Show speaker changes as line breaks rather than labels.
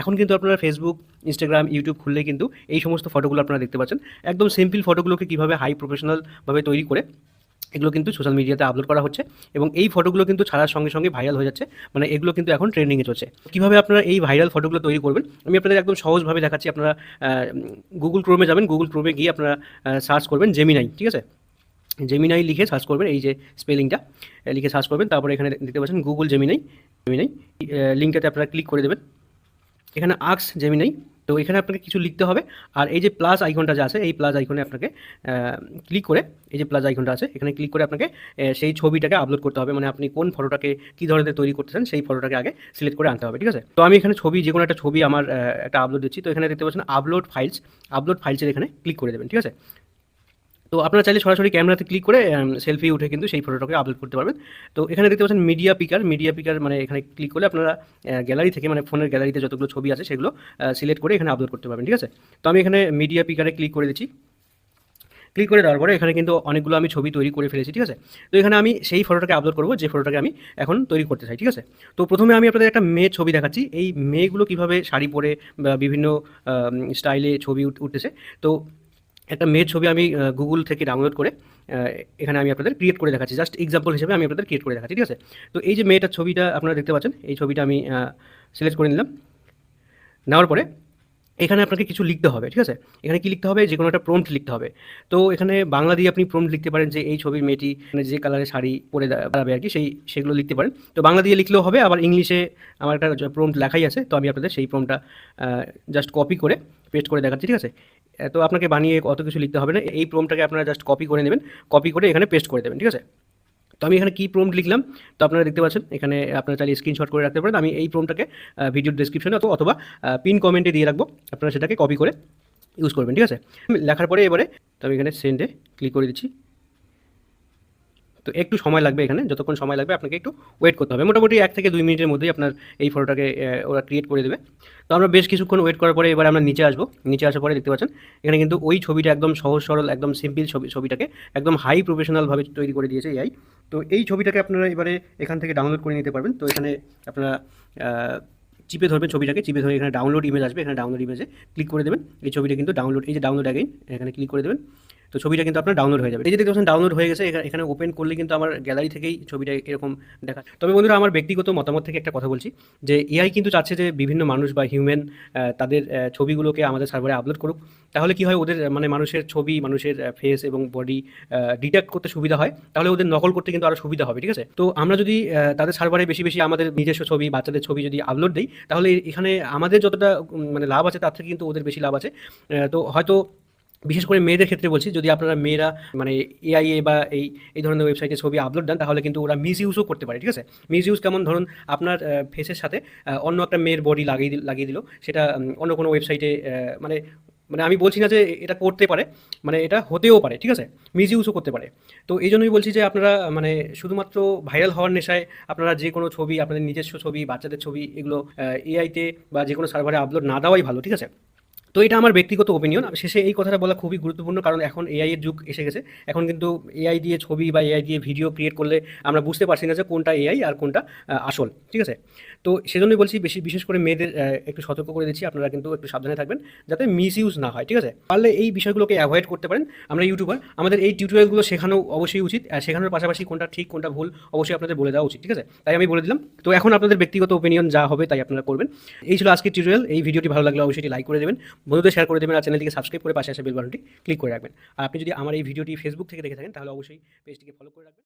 এখন কিন্তু আপনারা ফেসবুক ইনস্টাগ্রাম ইউটিউব খুললে কিন্তু এই সমস্ত ফটোগুলো আপনারা দেখতে পাচ্ছেন। একদম সিম্পল ফটোগুলোকে কীভাবে হাই প্রফেশনালভাবে তৈরি করে এগুলো কিন্তু সোশ্যাল মিডিয়াতে আপলোড করা হচ্ছে এবং এই ফটোগুলো কিন্তু ছাড়ার সঙ্গে সঙ্গে ভাইরাল হয়ে যাচ্ছে। মানে এগুলো কিন্তু এখন ট্রেন্ডিংয়ে চলছে। কীভাবে আপনারা এই ভাইরাল ফটোগুলো তৈরি করবেন? আমি আপনাদের একদম সহজভাবে দেখাচ্ছি। আপনারা গুগল ক্রোমে যাবেন গুগল ক্রোমে গিয়ে আপনারা সার্চ করবেন জেমিনাই ঠিক আছে? জেমিনাই লিখে সার্চ করবেন, এই যে স্পেলিংটা লিখে সার্চ করবেন, তারপরে এখানে দেখতে পাচ্ছেন গুগল জেমিনাই জেমিনাই লিঙ্কটাতে আপনারা ক্লিক করে দেবেন। এখানে আক্স জেমিনাই তো এখানে আপনাকে কিছু লিখতে হবে। আর এই যে প্লাস আইকনটা যে আছে, এই প্লাস আইকনে আপনাকে ক্লিক করে এই যে প্লাস আইকনটা আছে, এখানে ক্লিক করে আপনাকে সেই ছবিটাকে আপলোড করতে হবে। মানে আপনি কোন ফটোটাকে কী ধরনের তৈরি করতেছেন, সেই ফটোটাকে আগে সিলেক্ট করে আনতে হবে, ঠিক আছে? তো আমি এখানে ছবি যে কোনো একটা ছবি আমার একটা আপলোড দিচ্ছি। তো এখানে দেখতে পাচ্ছেন আপলোড ফাইলস আপলোড ফাইলসের এখানে ক্লিক করে দেবেন, ঠিক আছে? তো আপনারা চাইলে সরাসরি ক্যামেরাতে ক্লিক করে সেলফি উঠে কিন্তু সেই ফটোটাকে আপলোড করতে পারবেন। তো এখানে দেখতে পাচ্ছেন মিডিয়া পিকার মিডিয়া পিকার মানে এখানে ক্লিক করলে আপনারা গ্যালারি থেকে মানে ফোনের গ্যালারিতে যতগুলো ছবি আছে সেগুলো সিলেক্ট করে এখানে আপলোড করতে পারবেন, ঠিক আছে? তো আমি এখানে মিডিয়া পিকারে ক্লিক করে দিচ্ছি। ক্লিক করে দেওয়ার পরে এখানে কিন্তু অনেকগুলো আমি ছবি তৈরি করে ফেলেছি, ঠিক আছে? তো এখানে আমি সেই ফটোটাকে আপলোড করব, যে ফটোটাকে আমি এখন তৈরি করতে চাই, ঠিক আছে? তো প্রথমে আমি আপনাদের একটা মেয়ে ছবি দেখাচ্ছি। এই মেয়েগুলো কীভাবে শাড়ি পরে বিভিন্ন স্টাইলে ছবি উঠ- উঠতেছে তো একটা মেয়ের ছবি আমি গুগল থেকে ডাউনলোড করে এখানে আমি আপনাদের ক্রিয়েট করে দেখাচ্ছি। জাস্ট এক্সাম্পল হিসেবে আমি আপনাদের ক্রিয়েট করে দেখাচ্ছি, ঠিক আছে? তো এই যে মেয়েটার ছবিটা আপনারা দেখতে পাচ্ছেন, এই ছবিটা আমি সিলেক্ট করে নিলাম। নেওয়ার পরে এখানে আপনাকে কিছু লিখতে হবে, ঠিক আছে? এখানে কি লিখতে হবে? যে কোনো একটা প্রম্পট লিখতে হবে। তো এখানে বাংলা দিয়ে আপনি প্রম্পট লিখতে পারেন যে, এই ছবির মেয়েটি মানে যে কালারের শাড়ি পরে দাঁড়াবে আর কি, সেই, সেগুলো লিখতে পারেন। তো বাংলা দিয়ে লিখলেও হবে, আবার ইংলিশে আমার একটা প্রম্পট লেখাই আছে। তো আমি আপনাদের সেই প্রম্পটটা জাস্ট কপি করে পেস্ট করে দেখাচ্ছি, ঠিক আছে? তো আপনাকে বানিয়ে অত কিছু লিখতে হবে না। এই প্রোমটাকে আপনারা জাস্ট কপি করে নেবেন। কপি করে এখানে পেস্ট করে দেবেন, ঠিক আছে? তো আমি এখানে কী প্রোমট লিখলাম? তো আপনারা দেখতে পাচ্ছেন, এখানে আপনারা চাইলে স্ক্রিনশট করে রাখতে পারেন। আমি এই প্রোমটাকে ভিডিওর ডিসক্রিপশনে অথবা পিন কমেন্টে দিয়ে রাখব। আপনারা সেটাকে কপি করে ইউজ করবেন, ঠিক আছে? লেখার পরে এবারে, তো আমি এখানে সেন্ডে ক্লিক করে দিচ্ছি। তো একটু সময় লাগবে এখানে, যতক্ষণ সময় লাগবে আপনাকে একটু ওয়েট করতে হবে। মোটামুটি এক থেকে দুই মিনিটের মধ্যেই আপনার এই ফটোটাকে ওরা ক্রিয়েট করে দেবে। তো আমরা বেশ কিছুক্ষণ ওয়েট করার পরে এবার আমরা নিচে আসব। নিচে আসার পরে দেখতে পাচ্ছেন, এখানে কিন্তু ওই ছবিটা একদম সহজ, সরল, একদম সিম্পল ছবি, ছবিটাকে একদম হাই প্রফেশনালভাবে তৈরি করে দিয়েছে এআই তো এই ছবিটাকে আপনারা এবারে এখান থেকে ডাউনলোড করে নিতে পারবেন। তো এখানে আপনারা চিপে ধরবেন ছবিটাকে, চিপে ধরে এখানে ডাউনলোড ইমেজ আসবে। এখানে ডাউনলোড ইমেজে ক্লিক করে দেবেন। এই ছবিটা কিন্তু ডাউনলোড এই যে ডাউনলোড অ্যাগেইন এখানে ক্লিক করে দেবেন। তো ছবিটা কিন্তু আপনার ডাউনলোড হয়ে যাবে। এই যে দেখতে ডাউনলোড হয়ে গেছে। এখানে ওপেন করলে কিন্তু আমার গ্যালারি থেকেই ছবিটা এরকম দেখা। তবে বন্ধুরা, আমার ব্যক্তিগত মতামত থেকে একটা কথা বলছি, যে এআই কিন্তু চাচ্ছে যে বিভিন্ন মানুষ বা হিউম্যান তাদের ছবিগুলোকে আমাদের সার্ভারে আপলোড করুক। তাহলে কি হয়, ওদের মানে মানুষের ছবি, মানুষের ফেস এবং বডি ডিটেক্ট করতে সুবিধা হয়। তাহলে ওদের নকল করতে কিন্তু আরও সুবিধা হবে, ঠিক আছে? তো আমরা যদি তাদের সার্ভারে বেশি বেশি আমাদের নিজস্ব ছবি, বাচ্চাদের ছবি যদি আপলোড দিই, তাহলে এখানে আমাদের যতটা মানে লাভ আছে, তার থেকে কিন্তু ওদের বেশি লাভ আছে। তো হয়তো বিশেষ করে মেয়েদের ক্ষেত্রে বলছি, যদি আপনারা মেয়েরা মানে এআইএ বা এই এই ধরনের ওয়েবসাইটে ছবি আপলোড দেন, তাহলে কিন্তু ওরা মিস ইউজও করতে পারে, ঠিক আছে? মিস ইউজ কেমন? ধরুন আপনার ফেসের সাথে অন্য একটা মেয়ের বডি লাগিয়ে লাগিয়ে দিল, সেটা অন্য কোনো ওয়েবসাইটে মানে মানে আমি বলছি না যে এটা করতে পারে মানে এটা হতেও পারে, ঠিক আছে? মিস ইউজও করতে পারে। তো এই জন্যই বলছি যে আপনারা মানে শুধুমাত্র ভাইরাল হওয়ার নেশায় আপনারা যে কোনো ছবি, আপনাদের নিজস্ব ছবি, বাচ্চাদের ছবি, এগুলো এআইতে বা যে কোনো সার্ভারে আপলোড না দেওয়াই ভালো, ঠিক আছে? তো এটা আমার ব্যক্তিগত ওপিনিয়ন শেষে এই কথাটা বলা খুবই গুরুত্বপূর্ণ, কারণ এখন এআই এর যুগ এসে গেছে। এখন কিন্তু এআই দিয়ে ছবি বা এআই দিয়ে ভিডিও ক্রিয়েট করলে আমরা বুঝতে পারছি না যে কোনটা এআই আর কোনটা আসল। ঠিক আছে? তো সেজন্যই বলছি, বেশি, বিশেষ করে মেয়েদের একটু সতর্ক করে দিচ্ছি। আপনারা কিন্তু একটু সাবধানে থাকবেন, যাতে মিস ইউজ না হয়। ঠিক আছে? পারলে এই বিষয়গুলোকে অ্যাভয়েড করতে পারেন। আমরা ইউটিউবার আমাদের এই টিউটোরিয়ালগুলো শেখানো অবশ্যই উচিত। আর শেখানোর পাশাপাশি কোনটা ঠিক, কোনটা ভুল অবশ্যই আপনাদের বলে দেওয়া উচিত। ঠিক আছে? তাই আমি বলে দিলাম। তো এখন আপনাদের ব্যক্তিগত ওপিনিয়ন যা হবে তাই আপনারা করবেন। এই ছিল আজকের টিউটোরিয়াল এই ভিডিওটি ভালো লাগলে অবশ্যই লাইক করে দেবেন। বন্ধুদের শেয়ার করে দেবেন আর চ্যানেলটিকে সাবস্ক্রাইব করে পাশে আসা বেল বাটনটি ক্লিক করে রাখবেন। আর আপনি যদি আমার এই ভিডিওটি ফেসবুক থেকে দেখে থাকেন, তাহলে অবশ্যই পেজটিকে ফলো করে রাখবেন।